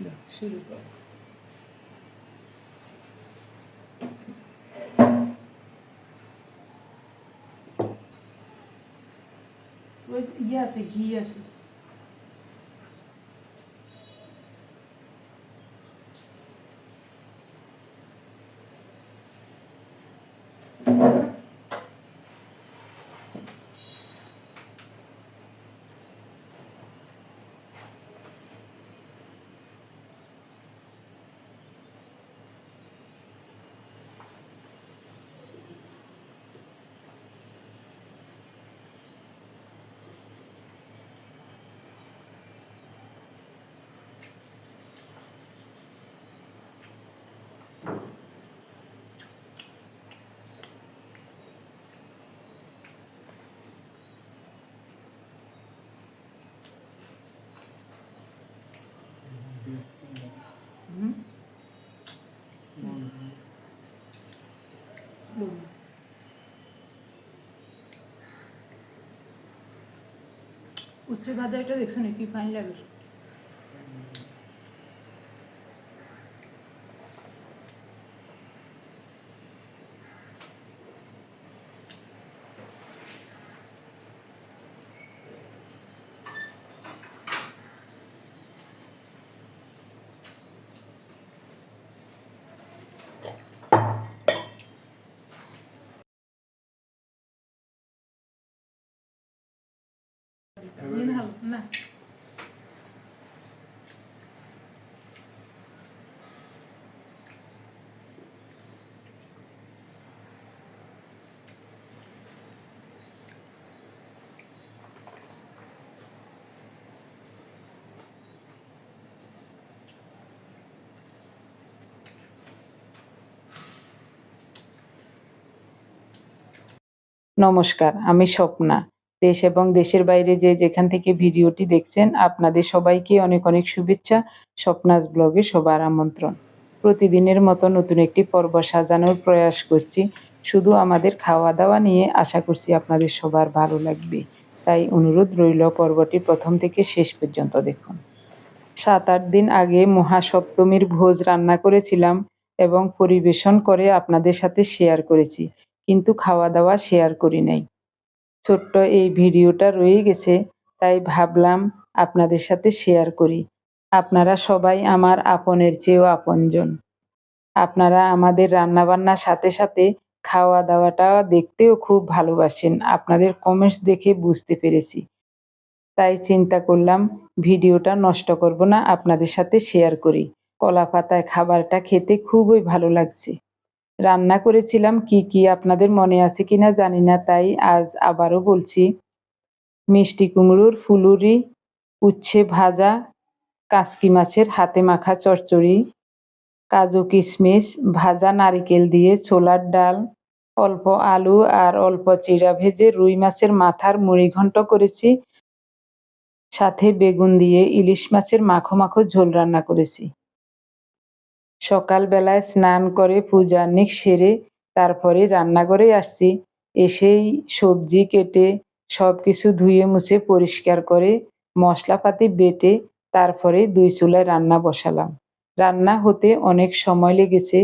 দাও, শুরু করো ওই ইয়ে আছে ঘি আছে হুম হুম। উচ্চ ভাজাটা দেখছো না কি ফাইন লাগে নমস্কার আমি স্বপ্না। দেশ এবং দেশের বাইরে যে যেখান থেকে ভিডিওটি দেখছেন, আপনাদের সবাইকে অনেক অনেক শুভেচ্ছা। স্বপ্নাস ব্লগে সবার আমন্ত্রণ। প্রতিদিনের মতো নতুন একটি পর্ব সাজানোর প্রয়াস করছি। শুধু আমাদের খাওয়া দাওয়া নিয়ে আশা করছি আপনাদের সবার ভালো লাগবে। তাই অনুরোধ রইল পর্বটি প্রথম থেকে শেষ পর্যন্ত দেখুন। সাত আট দিন আগে মহাসপ্তমীর ভোজ রান্না করেছিলাম এবং পরিবেশন করে আপনাদের সাথে শেয়ার করেছি। কিন্তু খাওয়া দাওয়া শেয়ার করি নাই। ছোট্ট এই ভিডিওটা রয়ে গেছে, তাই ভাবলাম আপনাদের সাথে শেয়ার করি। আপনারা সবাই আমার আপনের চেয়েও আপনজন। আপনারা আমাদের রান্নাবান্নার সাথে সাথে খাওয়া দাওয়াটা দেখতেও খুব ভালোবাসেন। আপনাদের কমেন্টস দেখে বুঝতে পেরেছি। তাই চিন্তা করলাম, ভিডিওটা নষ্ট করব না, আপনাদের সাথে শেয়ার করি। কলা পাতায় খাবারটা খেতে খুবই ভালো লাগছে। রান্না করেছিলাম, কি কি আপনাদের মনে আছে কিনা জানি না, তাই আজ আবারও বলছি। মিষ্টি কুমড়োর ফুলুরি, উচ্ছে ভাজা, কাসকি মাছের হাতে মাখা চচ্চড়ি, কাজু কিশমিশ, ভাজা নারিকেল দিয়ে ছোলার ডাল, অল্প আলু আর অল্প চিড়া ভেজে রুই মাছের মাথার মুড়ি ঘন্ট করেছি। সাথে বেগুন দিয়ে ইলিশ মাছের মাখো মাখো ঝোল রান্না করেছি। সকালবেলায় স্নান করে পূজার্নিক সেরে তারপরে রান্নাঘরে আসছি। এসেই সবজি কেটে সব কিছু ধুয়ে মুছে পরিষ্কার করে মশলাপাতি বেটে তারপরে দুই চুলায় রান্না বসালাম। রান্না হতে অনেক সময় লেগেছে,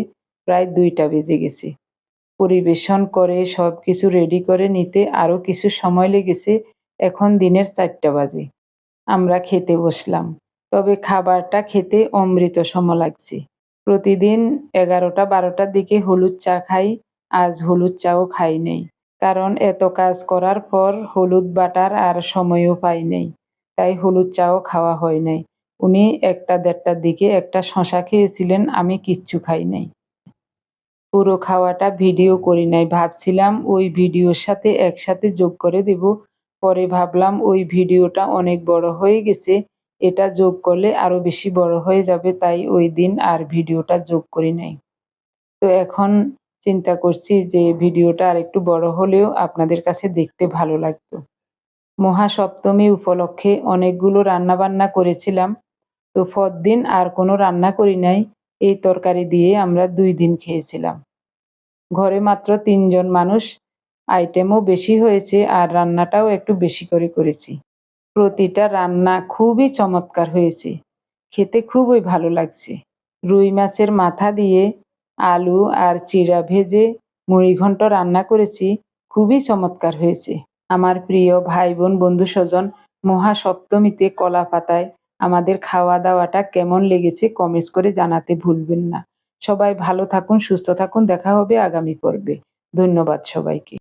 প্রায় দুইটা বেজে গেছে। পরিবেশন করে সব কিছু রেডি করে নিতে আরও কিছু সময় লেগেছে, এখন দিনের চারটা বাজে। আমরা খেতে বসলাম, তবে খাবারটা খেতে অমৃত সম লাগছে। প্রতিদিন এগারোটা, বারোটার দিকে হলুদ চা খাই, আজ হলুদ চাও খাই নেই। কারণ এত কাজ করার পর হলুদ বাটার আর সময়ও পাই নেই, তাই হলুদ চাও খাওয়া হয় নাই। উনি একটা দেড়টার দিকে একটা শশা খেয়েছিলেন, আমি কিচ্ছু খাই নাই। পুরো খাওয়াটা ভিডিও করি নাই, ভাবছিলাম ওই ভিডিওর সাথে একসাথে যোগ করে দেব, পরে ভাবলাম ওই ভিডিওটা অনেক বড় হয়ে গেছে এটা যোগ করলে আরও বেশি বড় হয়ে যাবে, তাই ওই দিন আর ভিডিওটা যোগ করি নাই। তো এখন চিন্তা করছি যে ভিডিওটা আর একটু বড় হলেও আপনাদের কাছে দেখতে ভালো লাগতো। মহাসপ্তমী উপলক্ষে অনেকগুলো রান্না বান্না করেছিলাম। তো দিন আর কোনো রান্না করি নাই, এই তরকারি দিয়ে আমরা দুই দিন খেয়েছিলাম। ঘরে মাত্র তিনজন মানুষ আইটেমও বেশি হয়েছে আর রান্নাটাও একটু বেশি করে করেছি। প্রতিটা রান্না খুবই চমৎকার হয়েছে। খেতে খুবই ভালো লাগছে। রুই মাছের মাথা দিয়ে আলু আর চিড়া ভেজে মুড়িঘণ্ট রান্না করেছি, খুবই চমৎকার হয়েছে। আমার প্রিয় ভাই বোন বন্ধু স্বজন মহাসপ্তমীতে কলা পাতায় আমাদের খাওয়া দাওয়াটা কেমন লেগেছে কমেন্টস করে জানাতে ভুলবেন না। সবাই ভালো থাকুন, সুস্থ থাকুন, দেখা হবে আগামী পর্বে। ধন্যবাদ সবাইকে।